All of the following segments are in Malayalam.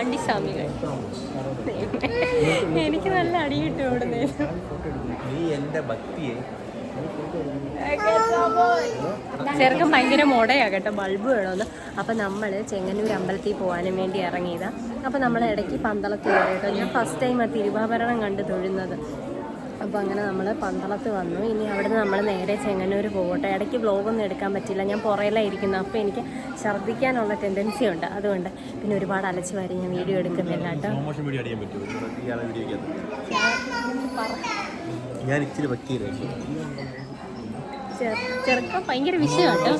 പാണ്ടിസ്വാമികൾ എനിക്ക് നല്ല അടി കിട്ടും ഇവിടുന്ന് നീ ഭക്തിയെ. ചെറുക്കൻ ഭയങ്കര മുടയാ കേട്ടോ ബൾബ് വേണമെന്ന് അപ്പം നമ്മൾ ചെങ്ങന്നൂർ അമ്പലത്തിൽ പോകാനും വേണ്ടി ഇറങ്ങിയതാണ് അപ്പം നമ്മൾ ഇടയ്ക്ക് പന്തളത്ത് കയറി കേട്ടോ ഞാൻ ഫസ്റ്റ് ടൈം ആ തിരുവാഭരണം കണ്ട് തൊഴുന്നത്. അപ്പോൾ അങ്ങനെ നമ്മൾ പന്തളത്ത് വന്നു. ഇനി അവിടുന്ന് നമ്മൾ നേരെ ചെങ്ങന്നൂർ പോകട്ടെ ഇടയ്ക്ക് വ്ലോഗൊന്നും എടുക്കാൻ പറ്റില്ല. ഞാൻ പുറയിലായിരിക്കുന്നു അപ്പോൾ എനിക്ക് ഛർദ്ദിക്കാനുള്ള ടെൻഡൻസി ഉണ്ട്. അതുകൊണ്ട് പിന്നെ ഒരുപാട് അലച്ചു വാരി ഞാൻ വീഡിയോ എടുക്കുന്നില്ല കേട്ടോ. ഞാൻ ഇച്ചിരി ചെറുക്കം ഭയങ്കര വിഷയമാട്ടോ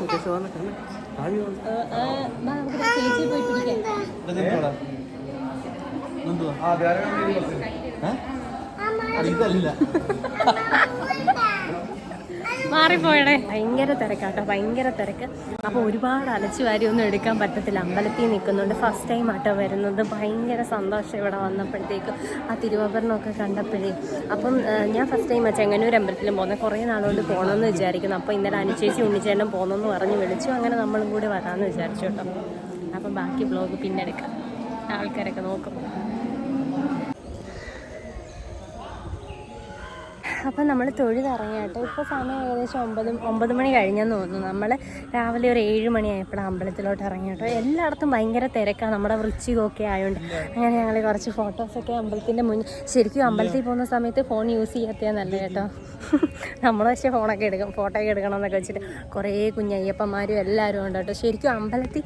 ചേച്ചി പോയി പിടിക്കാം. മാറിപ്പോയടേ. ഭയങ്കര തിരക്കാട്ടോ ഭയങ്കര തിരക്ക്. അപ്പോൾ ഒരുപാട് അലച്ചു വാരി ഒന്നും എടുക്കാൻ പറ്റത്തില്ല. അമ്പലത്തിൽ നിൽക്കുന്നുണ്ട്. ഫസ്റ്റ് ടൈം ആട്ടോ വരുന്നത്. ഭയങ്കര സന്തോഷം ഇവിടെ വന്നപ്പോഴത്തേക്കും ആ തിരുവാഭരണമൊക്കെ കണ്ടപ്പോഴേ. അപ്പം ഞാൻ ഫസ്റ്റ് ടൈം ചെങ്ങന്നൂർ അമ്പലത്തിലും പോകുന്നത് കുറേ നാളുകൊണ്ട് പോകണമെന്ന് വിചാരിക്കുന്നു. അപ്പോൾ ഇന്നലെ അനുചേച്ചി ഉണ്ണിച്ചേട്ടൻ പോകുന്നെന്ന് പറഞ്ഞ് വിളിച്ചു. അങ്ങനെ നമ്മളും കൂടി വരാമെന്ന് വിചാരിച്ചു കേട്ടോ. അപ്പം ബാക്കി ബ്ലോഗ് പിന്നെ എടുക്കാം. ആൾക്കാരൊക്കെ നോക്കും. അപ്പം നമ്മൾ തൊഴുതിറങ്ങി ഇപ്പോൾ സമയം ഏകദേശം ഒമ്പത് ഒമ്പത് മണി കഴിഞ്ഞെന്ന് തോന്നുന്നു. നമ്മൾ രാവിലെ ഒരു ഏഴ് മണിയായപ്പോഴാണ് അമ്പലത്തിലോട്ട് ഇറങ്ങി കേട്ടോ എല്ലായിടത്തും ഭയങ്കര തിരക്കാണ് നമ്മുടെ വൃശ്ചികമൊക്കെ ആയതുകൊണ്ട് അങ്ങനെ ഞങ്ങൾ കുറച്ച് ഫോട്ടോസൊക്കെ അമ്പലത്തിന്റെ മുന്നിൽ ശരിക്കും അമ്പലത്തിൽ പോകുന്ന സമയത്ത് ഫോൺ യൂസ് ചെയ്യാത്തതാണ് നല്ല കേട്ടോ. നമ്മൾ പക്ഷേ ഫോണൊക്കെ എടുക്കും ഫോട്ടോ ഒക്കെ എടുക്കണം എന്നൊക്കെ വെച്ചിട്ട് കുറേ കുഞ്ഞയ്യപ്പന്മാരും എല്ലാവരും ഉണ്ട് കേട്ടോ. ശരിക്കും അമ്പലത്തിൽ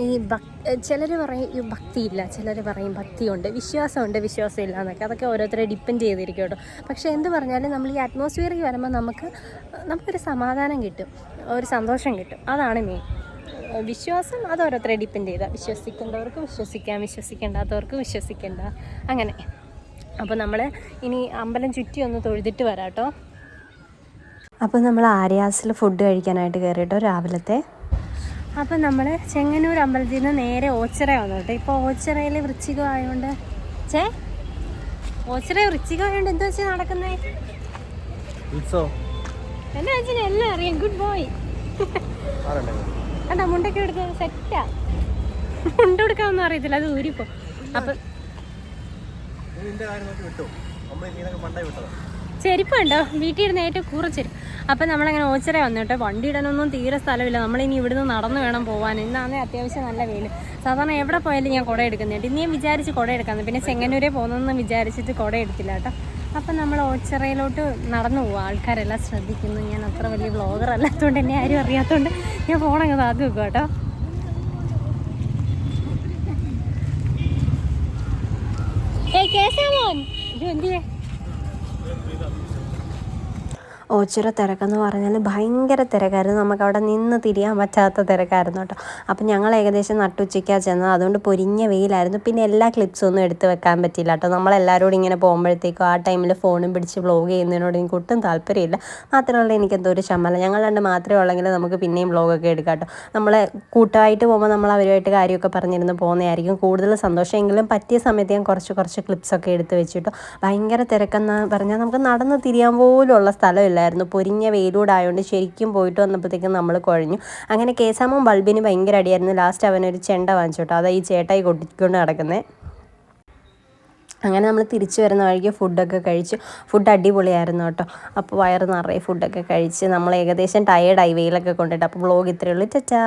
ഈ ഭക് ചിലർ പറയും ഈ ഭക്തിയില്ല. ചിലർ പറയും ഭക്തിയുണ്ട് വിശ്വാസമുണ്ട് വിശ്വാസമില്ല എന്നൊക്കെ. അതൊക്കെ ഓരോരുത്തരെ ഡിപ്പെൻഡ് ചെയ്തിരിക്കും കേട്ടോ. പക്ഷേ എന്ത് പറഞ്ഞാലും നമ്മൾ ഈ അറ്റ്മോസ്ഫിയറിൽ വരുമ്പോൾ നമുക്ക് നമുക്കൊരു സമാധാനം കിട്ടും ഒരു സന്തോഷം കിട്ടും. അതാണ് മെയിൻ വിശ്വാസം അത് ഓരോരുത്തരെ ഡിപ്പെൻഡ് ചെയ്താൽ വിശ്വസിക്കേണ്ടവർക്ക് വിശ്വസിക്കാം വിശ്വസിക്കേണ്ടാത്തവർക്ക് വിശ്വസിക്കേണ്ട. അങ്ങനെ. അപ്പോൾ നമ്മൾ ഇനി അമ്പലം ചുറ്റി ഒന്ന് തൊഴുതിട്ട് വരാം കേട്ടോ. അപ്പോൾ നമ്മൾ ആര്യാസിൽ ഫുഡ് കഴിക്കാനായിട്ട് കയറിയിട്ടോ രാവിലത്തെ? അപ്പം നമ്മൾ ചെങ്ങന്നൂർ അമ്പലത്തിൽ നിന്ന് നേരെ ഓച്ചിറ വന്നു കേട്ടോ. ഇപ്പോൾ ഓച്ചിറയിൽ വൃശ്ചികം ആയതുകൊണ്ട് ചേ ഓച്ചിറ വൃശ്ചികം ആയതുകൊണ്ട് എന്താ വെച്ചാൽ നടക്കുന്നേ? എന്നാ വെച്ചാൽ എല്ലാം അറിയാം. ഗുഡ് ബോയ് കണ്ടാ മുണ്ടൊക്കെ എടുത്ത് സെറ്റാ മുണ്ട എടുക്കാമെന്നും അറിയത്തില്ല അത് ഊരിപ്പോ. അപ്പം വിട്ടോ. അമ്മ വിട്ടതാ ചെരുപ്പ് ഉണ്ടോ വീട്ടിൽ ഇരുന്ന് ഏറ്റവും കൂറ അപ്പം നമ്മളങ്ങനെ ഓച്ചറ വന്നു കേട്ടോ. വണ്ടി ഇടാനൊന്നും തീരെ സ്ഥലമില്ല. നമ്മളിനി ഇവിടുന്ന് നടന്നു വേണം പോകാൻ ഇന്നാന്നേ അത്യാവശ്യം നല്ല വെയിൽ സാധാരണ എവിടെ പോയാലും ഞാൻ കുട എടുക്കുന്നുണ്ട് ഇനിയും വിചാരിച്ച് കുട എടുക്കാമെന്ന് പിന്നെ ചെങ്ങന്നൂരെ പോകുന്നതെന്ന് വിചാരിച്ചിട്ട് കുട എടുത്തില്ല കേട്ടോ. അപ്പം നമ്മൾ ഓച്ചിറയിലോട്ട് നടന്നു പോകും ആൾക്കാരെല്ലാം ശ്രദ്ധിക്കുന്നു. ഞാൻ അത്ര വലിയ വ്ളോഗർ അല്ലാത്തതുകൊണ്ട് എന്നെ ആരും അറിയാത്തതുകൊണ്ട് ഞാൻ ഫോണങ്ങ് താത്തി വെക്കും കേട്ടോ. ഏ കേസാമോൻ ഇത് എന്തിയേ? ഓച്ചിറ തിരക്കെന്ന് പറഞ്ഞാൽ ഭയങ്കര തിരക്കായിരുന്നു. നമുക്കവിടെ നിന്ന് തിരിയാൻ പറ്റാത്ത തിരക്കായിരുന്നു കേട്ടോ. അപ്പം ഞങ്ങൾ ഏകദേശം നട്ടുച്ചയ്ക്കാണ് ചെന്നത്. അതുകൊണ്ട് പൊരിഞ്ഞ വെയിലായിരുന്നു. പിന്നെ എല്ലാ ക്ലിപ്സും ഒന്നും എടുത്ത് വെക്കാൻ പറ്റില്ല കേട്ടോ. നമ്മളെല്ലാവരോടും ഇങ്ങനെ പോകുമ്പോഴത്തേക്കും ആ ടൈമിൽ ഫോണും പിടിച്ച് വ്ളോഗ് ചെയ്യുന്നതിനോട് എനിക്ക് ഒട്ടും താല്പര്യമില്ല. മാത്രമല്ല എനിക്കെന്തോ ഒരു ശമല. ഞങ്ങൾ രണ്ട് മാത്രമേ ഉള്ളെങ്കിൽ നമുക്ക് പിന്നെയും വ്ളോഗൊക്കെ എടുക്കാം കേട്ടോ. നമ്മളെ കൂട്ടമായിട്ട് പോകുമ്പോൾ നമ്മൾ അവരുമായിട്ട് കാര്യമൊക്കെ പറഞ്ഞിരുന്ന് പോകുന്നതായിരിക്കും. കൂടുതൽ സന്തോഷമെങ്കിലും പറ്റിയ സമയത്ത് ഞാൻ കുറച്ച് കുറച്ച് ക്ലിപ്സൊക്കെ എടുത്ത് വെച്ചിട്ടോ. ഭയങ്കര തിരക്കെന്ന് പറഞ്ഞാൽ നമുക്ക് നടന്ന് തിരിയാൻ പോലുള്ള സ്ഥലമില്ലായിരുന്നു പൊരിഞ്ഞ വെയിലൂടായതുകൊണ്ട് ശരിക്കും പോയിട്ട് വന്നപ്പോഴത്തേക്കും നമ്മൾ കുഴഞ്ഞു. അങ്ങനെ കേസാമോൻ ബൾബിന് ഭയങ്കര അടിയായിരുന്നു. ലാസ്റ്റ് അവനൊരു ചെണ്ട വാങ്ങിച്ചു കേട്ടോ അതാ ഈ ചേട്ടായി കൊട്ടിക്കൊണ്ട് നടക്കുന്നത് അങ്ങനെ നമ്മൾ തിരിച്ചു വരുന്ന വഴിക്ക് ഫുഡൊക്കെ കഴിച്ചു. ഫുഡ് അടിപൊളിയായിരുന്നു കേട്ടോ. അപ്പോൾ വയറ് നിറയെ ഫുഡൊക്കെ കഴിച്ച് നമ്മൾ ഏകദേശം ടയേർഡായി വെയിലൊക്കെ കൊണ്ടിട്ട്. അപ്പോൾ ബ്ലോഗ് ഇത്രയേ ഉള്ളൂ. ചച്ചാ